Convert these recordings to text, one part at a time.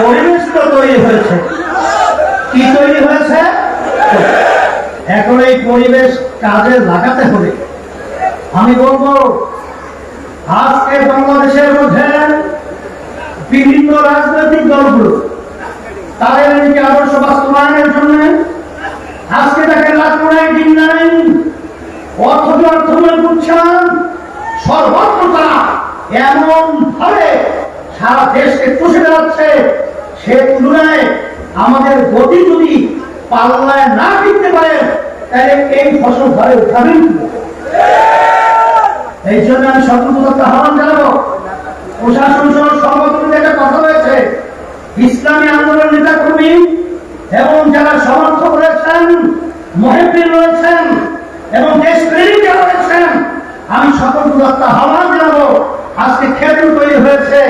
পরিবেশ তো তৈরি হয়েছে। কি তৈরি হয়েছে? এখন এই পরিবেশ কাজে লাগাতে হবে। আমি বলব, আজকে বাংলাদেশের মধ্যে বিভিন্ন রাজনৈতিক দলগুলো, তাদের নিজেকে আদর্শ বাস্তবায়নের জন্য আজকে তাকে রাজনায় দিন নাই অর্থ অর্থময় করছেন সর্বত্র তারা এমন ভাবে সারা দেশকে চষে বেড়াচ্ছে। সে তুলনায় আমাদের গতি যদি পাল্লায় না ফিরতে পারে, তাহলে এই ফসল ঘরে উঠাবেন এই জন্য আমি সতর্কতা আহ্বান জানাব, প্রশাসন সহ সংগঠনের একটা কথা রয়েছে। ইসলামী আন্দোলন নেতা কর্মী এবং যারা সমর্থক রয়েছেন মহিবিন রয়েছেন এবং দেশপ্রেমী যারা রয়েছেন, আমি সতর্কতা আহ্বান জানাব, আজকে ক্ষেত্র তৈরি হয়েছে।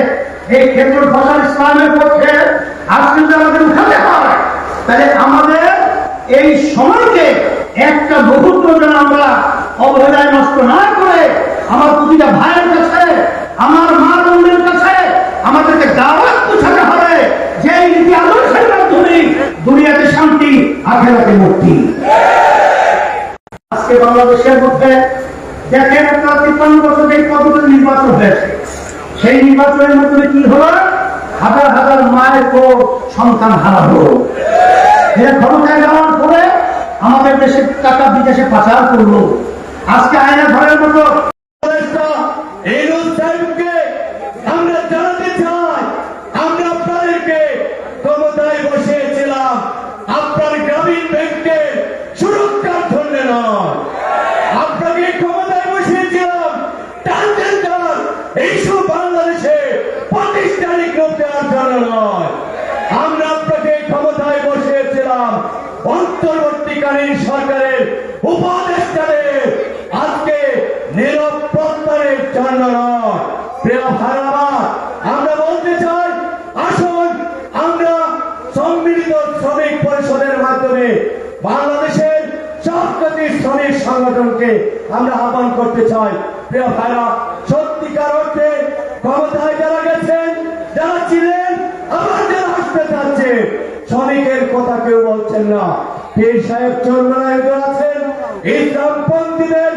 এই ক্ষেত্র ফসল ইসলামের পক্ষে আজকে আমাদের উঠাতে হয়। তাহলে আমাদের এই সময়কে একটা বহুত্ব যেন আমরা অবহেলায় নষ্ট না করে আমার প্রতিটা ভাইয়ের কাছে, আমার মা বোনদের কাছে আমাদেরকে দাওয়াত পৌঁছাতে হবে যে নীতি আদর্শের মাধ্যমে দুনিয়াতে শান্তি আখেরাতে মুক্তি। আজকে বাংলাদেশের মধ্যে দেখেন, আপনার তিপ্পান্ন বছর যে পদ্ধতি নির্বাচন হয়েছে। সেই নির্বাচনের মাধ্যমে কি হলো? হাজার হাজার মায়ের তো সন্তান হারা হলো। ক্ষমতায় যাওয়ার পরে আমাদের দেশে টাকা বিদেশে পাচার করল। আজকে আয়না ঘরের মতো এই সাহেবকে আমরা জানাতে চাই আমরা আপনাদেরকে ক্ষমতায় বসিয়েছিলাম আপনার গ্রামীণ ব্যাংকে সুরক্ষার জন্য নয় আপনাকে ক্ষমতায় বসিয়েছিলাম ট্রান্সজেন্ডার এইসব বাংলাদেশে প্রাতিষ্ঠানিক রূপ দেওয়ার জন্য নয় আমরা আপনাকে ক্ষমতায় বসিয়েছিলাম অন্তর্বর্তীকালীন সরকারের উপদেষ্টাদের আজকে নীরব প্রত্যারের জন্য নয় প্রিয় ভাইরাবা আমরা বলতে চাই আসুন আমরা সম্মিলিত শ্রমিক পরিষদের মাধ্যমে বাংলাদেশের সবকটি শ্রমিক সংগঠনকে আমরা আহ্বান করতে চাই। প্রিয় ভাইরা, সত্যিকার অর্থে ক্ষমতায় যারা গেছেন, যারা ছিলেন, আবার যারা আসতে চাচ্ছে শ্রমিকের কথা কেউ বলছেন না। পীর সাহেব চন্দ্রায় আছেন, ইসলামপন্থীদের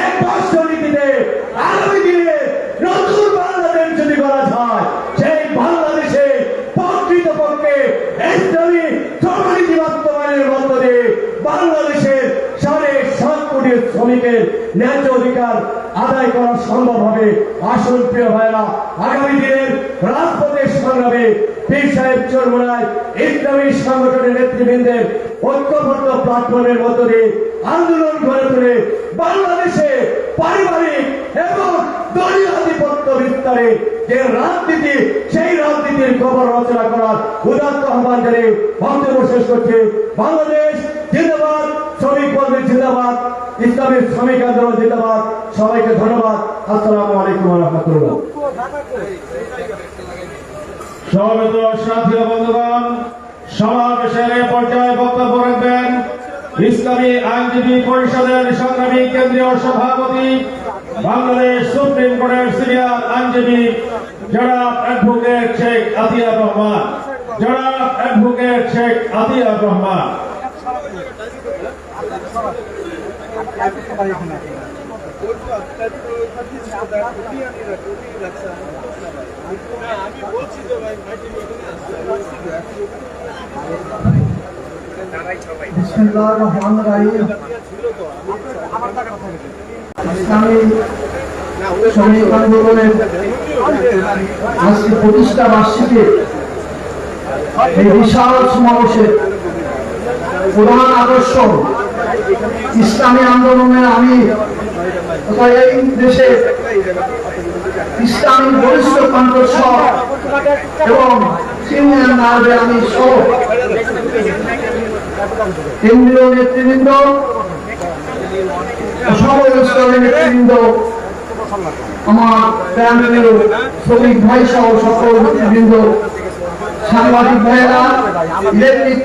এক বর্ষ নীতিতে আগামী দিনে নতুন বাংলাদেশ যদি করা যায় সেই বাংলাদেশে প্রকৃতপক্ষে ইসলামী শ্রমনীতি বাস্তবায়নের মধ্য দিয়ে বাংলাদেশের সাড়ে সাত কোটি শ্রমিকের ন্যায্য অধিকার আদায় করা সম্ভব হবে। আসুন প্রিয় ভাইরা আগামী দিনের রাজপথের সংগ্রামে পীর সাহেব চরমোনায় ইসলামী সংগঠনের নেতৃবৃন্দের ঐক্যবদ্ধ প্ল্যাটফর্মের মধ্য দিয়ে আন্দোলন গড়ে তুলে বাংলাদেশে পারিবারিক এবং দলীয় আধিপত্য বিস্তারে যে রাজনীতি, সেই রাজনীতির খবর রচনা করার উদাত্ত আহ্বান জানিয়ে বক্তব্য শেষ করছে। বাংলাদেশ জিন্দাবাদ, শ্রমিক বন্ধের জিন্দাবাদ। ইসলামী শ্রমিক আন্দোলন জিন্দাবাদ সবাইকে ধন্যবাদ। আসসালামু আলাইকুম রহমতুল্লাহ। সমবেত সাথী বন্ধুগণ, সমাবেশের পর্যায়ে বক্তব্য রাখবেন ইসলামী আইনজীবী পরিষদের সংগ্রামী কেন্দ্রীয় সভাপতি, বাংলাদেশ সুপ্রিম কোর্টের সিনিয়র আইনজীবী জনাব অ্যাডভোকেট শেখ আতিয়ার রহমান। জনাব অ্যাডভোকেট শেখ আতিয়ার রহমান। প্রতিষ্ঠা বার্ষিকী এই বিশাল সমাবেশে প্রধান আদর্শ ইসলামী আন্দোলনের আমি এই দেশে ইসলামী বরিষ্ঠ কণ্ঠস্বর এবং আমি সহ কেন্দ্রীয় নেতৃবৃন্দ নেতৃবৃন্দ, আমার প্যানেলের শ্রমিক ভাই সহ সকল নেতৃবৃন্দ, সাংবাদিক ভাইয়েরা, ইলেকট্রিক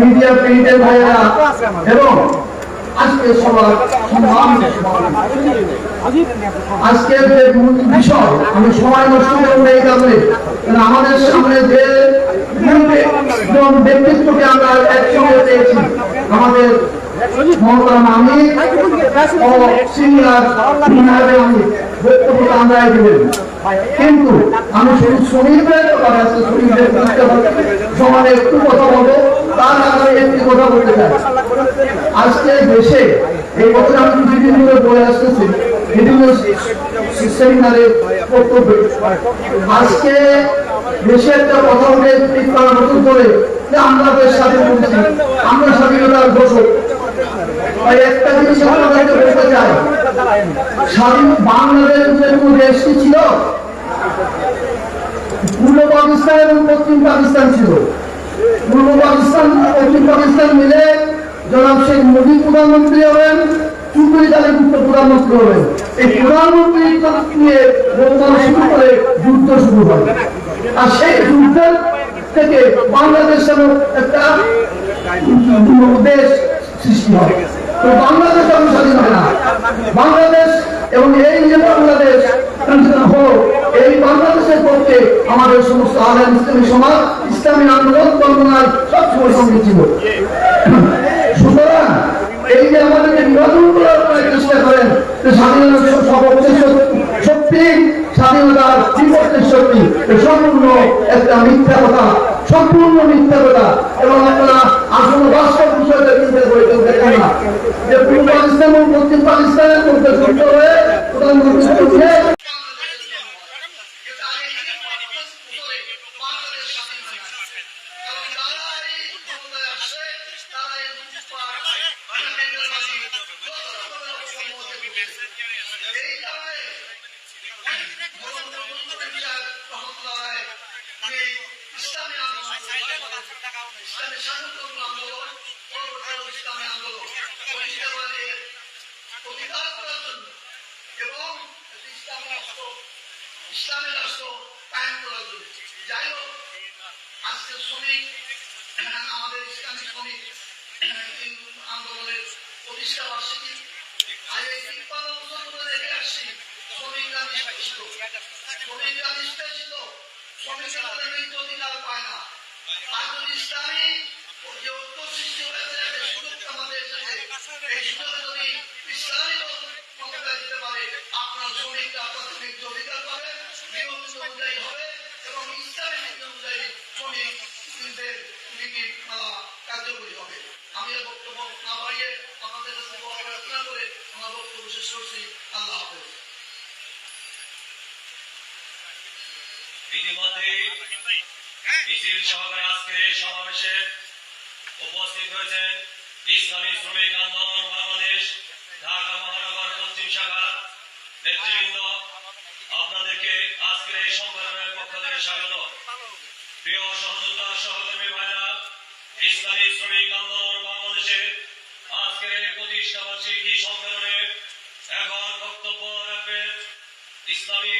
মিডিয়া প্রিন্টের ভাইয়েরা এবং আজকে সবার সম্মান যে মূল বিষয়, আমি সময় নষ্ট আমাদের সামনে যে ব্যক্তিত্বকে আমরা একসঙ্গে পেয়েছি, আমাদের কিন্তু আমি শুধু সমানে একটু কথা বলব, তার একটি কথা বলতে চাই। আজকে দেশে এই বছর আমি ধরে বলে আসতেছি। বিভিন্ন কথা স্বাধীন করছি, আমরা স্বাধীনতার ঘোষক। তাই একটা জিনিস আপনাদেরকে বলতে চাই, স্বাধীন বাংলাদেশ যে দেশটি ছিল, পূর্ব পাকিস্তান এবং পশ্চিম পাকিস্তান ছিল। পূর্ব পাকিস্তান পশ্চিম পাকিস্তান মিলে জনাব শেখ মুজিব প্রধানমন্ত্রী হবেন তালিপুত্র প্রধানমন্ত্রী হবেন। এই প্রধানমন্ত্রী নিয়ে শুরু করে যুদ্ধ শুরু আর সেই যুদ্ধের থেকে বাংলাদেশ যেন একটা দেশ সৃষ্টি বাংলাদেশ এবং এই যে বাংলাদেশ হলো, এই বাংলাদেশের পক্ষে আমাদের সমস্ত আলেম, ইসলামী সমাজ, ইসলামী আন্দোলন, কল্পনায় সবসময় সঙ্গে ছিল। সুতরাং এই যে আমাদেরকে বিভাজন করার চেষ্টা করেন, যে স্বাধীনতার সর্বোচ্চ শক্তি স্বাধীনতার বিপক্ষে শক্তি সম্পূর্ণ একটা মিথ্যা কথা, সম্পূর্ণ মিথ্যা কথা। এবং আপনারা আসলে বাস্তব বিষয়টা চিন্তা করে দেখেন না। যে পূর্ব পাকিস্তান এবং পশ্চিম পাকিস্তানের মধ্যে যুদ্ধ হয়ে প্রধানমন্ত্রী উঠে ইসলামী আন্দোলন ইসলামী স্বাধীনতা আন্দোলন পরবর্তী ইসলামী আন্দোলন প্রতিষ্ঠা করে অধিকার করার জন্য এবং ইসলামী রাষ্ট্র ইসলামী রাষ্ট্র কায়েম করার জন্য। যাই হোক আজকে শ্রমিক, আমাদের ইসলামী শ্রমিক আন্দোলনের প্রতিষ্ঠা বার্ষিকী, আজ এই তিপ্পান্ন বছর ধরে দেখে আসছি শ্রমিকরা নিষ্পেষিত। শ্রমিকরা নিষ্পেষিত, শ্রমিকরা তাদের অধিকার পায় না আর যদি ইসলামী যে ঐক্য সৃষ্টি হয়েছে যে সুযোগ আমাদের এসেছে এই সুযোগে যদি ইসলামী দল ক্ষমতায় দিতে পারে আপনার শ্রমিকরা আপনাদের ন্যায্য অধিকার পাবে নিয়মিত অনুযায়ী হবে এবং ইসলামী নীতি অনুযায়ী শ্রমিকদের নীতি মালা কার্যকরী হবে আমি এই বক্তব্য না বাড়িয়ে আপনাদের কাছে দোয়া প্রার্থনা করে আমার বক্তব্য শেষ করছি আল্লাহ প্রিয় সহযোদ্ধা সহকর্মী ভাইরা ইসলামী শ্রমিক আন্দোলন বাংলাদেশে আজকের প্রতিষ্ঠা বার্ষিকী সম্মেলনে এখন বক্তব্য রাখবেন ইসলামী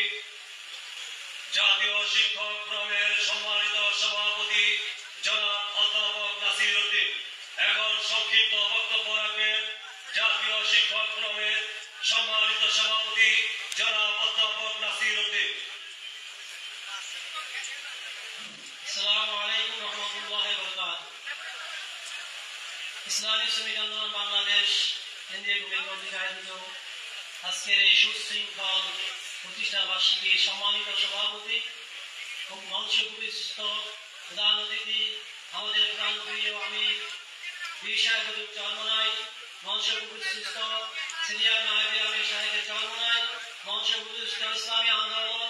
জাতীয় শিক্ষক ফোরামের সম্মানিত সভাপতি জনাব অধ্যাপক নাসির উদ্দিন। এখন সংক্ষিপ্ত বক্তব্য রাখবেন জাতীয় শিক্ষক ফোরামের সম্মানিত সভাপতি জনাব অধ্যাপক নাসির উদ্দিন। আসসালামু আলাইকুম রহমতুল্লাহ বরকাত ইসলামী শ্রমিক আন্দোলন বাংলাদেশ, কেন্দ্রীয় কমিটি আয়োজিত আজকের এই সুশৃঙ্খল প্রতিষ্ঠা বার্ষিকীর সম্মানিত সভাপতি মঞ্চ উপবিষ্ট প্রধান অতিথি, আমাদের আমি চরমনাই মঞ্চ উপবিষ্ট সিনিয়র আমি সাহেবের ইসলামী আন্দোলন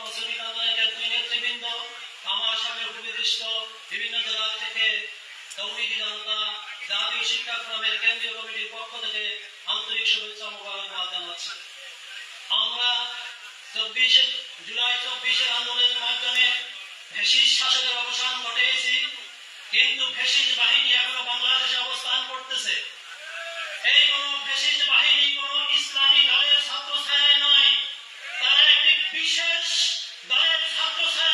আন্দোলনের নেতৃবৃন্দ, আমার সামনে উপবিষ্ট বিভিন্ন জেলা থেকে তৌহিদি জনতা, জাতীয় শিক্ষা ফোরামের কেন্দ্রীয় কমিটির পক্ষ থেকে আন্তরিক শুভেচ্ছা মোবারকবাদ জানাচ্ছি। জুলাই চব্বিশের আন্দোলনের মাধ্যমে ফেসিস অবসান কিন্তু ফেসিস বাহিনী এখনও বাংলাদেশে অবস্থান করতেছে। এই কোন ফেসিস বাহিনী কোন ইসলামী দলের ছাত্র ছায় নয় তারা একটি বিশেষ দলের ছাত্র ছায়া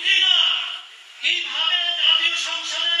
বুঝি না। কীভাবে জাতীয় সংসদের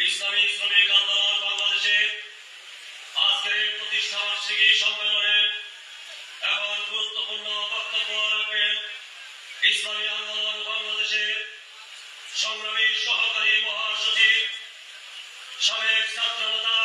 ইসলামী শ্রমিক আন্দোলন বাংলাদেশে আজকের প্রতিষ্ঠা বার্ষিকী সম্মেলনে এখন গুরুত্বপূর্ণ বক্তব্য রাখবেন। ইসলামী আন্দোলন বাংলাদেশে সংগ্রামী সহকারী মহাসচিব সাবেক ছাত্রতা